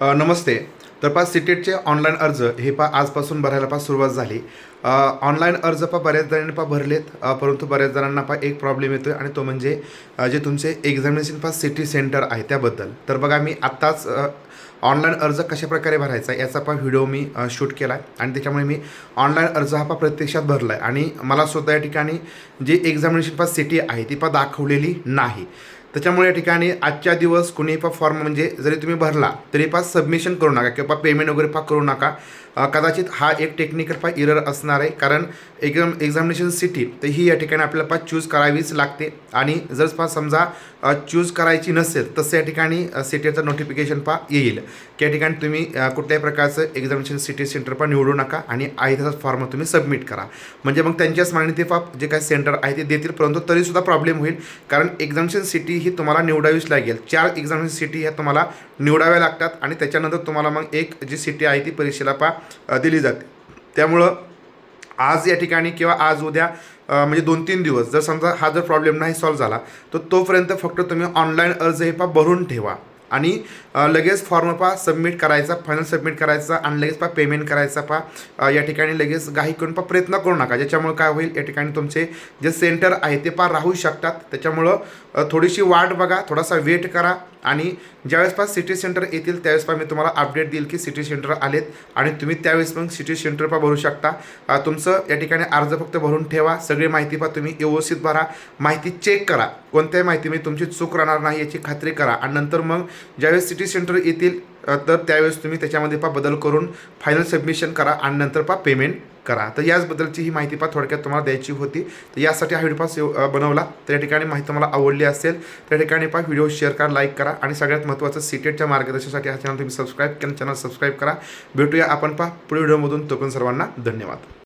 नमस्ते. तर पा सिटेटचे ऑनलाईन अर्ज हे पा आजपासून भरायला पा सुरुवात झाली. ऑनलाईन अर्ज पा बऱ्याच जणांनी पा भरलेत. परंतु बऱ्याच जणांना पा एक प्रॉब्लेम येतो आणि तो म्हणजे जे तुमचे एक्झामिनेशन पा सिटी सेंटर आहे त्याबद्दल. तर बघा मी आत्ताच ऑनलाईन अर्ज कशाप्रकारे भरायचा याचा पा व्हिडिओ मी शूट केला आहे आणि त्याच्यामुळे मी ऑनलाईन अर्ज हा पा प्रत्यक्षात भरला आहे आणि मला सुद्धा या ठिकाणी जी एक्झामिनेशन पा सिटी आहे ती पा दाखवलेली नाही. त्याच्यामुळे या ठिकाणी आजच्या दिवस कुणीही पा फॉर्म म्हणजे जरी तुम्ही भरला तरी पा सबमिशन करू नका किंवा पेमेंट वगैरे पा करू नका. कदाचित हा एक टेक्निकल पा इरर असणार आहे. कारण एक्झाम एक्झामिनेशन सिटी तर ही या ठिकाणी आपल्याला पा चूज करावीच लागते. आणि जर पा समजा चूज करायची नसेल तसं या ठिकाणी सिटीचं नोटिफिकेशन पा येईल. की या ठिकाणी तुम्ही कुठल्याही प्रकारचं एक्झामिनेशन सिटी सेंटर पण निवडू नका आणि आहे तसाच फॉर्म तुम्ही सबमिट करा. म्हणजे मग त्यांच्याच मागणी ते पा जे काही सेंटर आहे ते देतील परंतु तरीसुद्धा प्रॉब्लेम होईल. कारण एक्झामिनेशन सिटी ही तुम्हाला निवडावीच लागेल. चार एक्झामिनेशन सिटी ह्या तुम्हाला निवडाव्या लागतात आणि त्याच्यानंतर तुम्हाला मग एक जी सिटी आहे ती परीक्षेला पा दिली जाते. त्यामुळं आज या ठिकाणी किंवा आज उद्या म्हणजे दोन तीन दिवस जर समजा हा जर प्रॉब्लेम नाही सॉल्व्ह झाला तर तोपर्यंत फक्त तुम्ही ऑनलाईन अर्ज हे पा भरून ठेवा. आणि लगेच फॉर्म पा सबमिट करायचा फायनल सबमिट करायचा आणि लगेच पा पेमेंट करायचा पा या ठिकाणी लगेच घाई करून पा प्रयत्न करू नका. ज्याच्यामुळे काय होईल या ठिकाणी तुमचे जे सेंटर आहे ते पा राहू शकतात. त्याच्यामुळं थोडीशी वाट बघा थोडासा वेट करा आणि ज्यावेळेस पा सिटी सेंटर येतील त्यावेळेस पा मी तुम्हाला अपडेट देईल की सिटी सेंटर आलेत आणि तुम्ही त्यावेळेस मग सिटी सेंटर पा भरू शकता. तुमचं या ठिकाणी अर्ज फक्त भरून ठेवा. सगळी माहिती पा तुम्ही व्यवस्थित भरा. माहिती चेक करा. कोणत्याही माहिती मी तुमची चूक राहणार नाही याची खात्री करा. आणि नंतर मग ज्यावेळेस सिटी सेंटर येतील तर त्यावेळेस तुम्ही त्याच्यामध्ये पा बदल करून फायनल सबमिशन करा आणि नंतर पा पेमेंट करा. तर याचबद्दलची ही माहिती पा थोडक्यात तुम्हाला द्यायची होती. तर यासाठी हा व्हिडिओ पा बनवला. तर या ठिकाणी माहिती तुम्हाला आवडली असेल त्या ठिकाणी पा व्हिडिओ शेअर करा लाईक करा आणि सगळ्यात महत्त्वाचं सिटेटच्या मार्गदर्शनासाठी हा चॅनल तुम्ही सबस्क्राईब केला चॅनल सबस्क्राईब करा. भेटूया आपण पा पुढील व्हिडिओमधून तो पण सर्वांना धन्यवाद.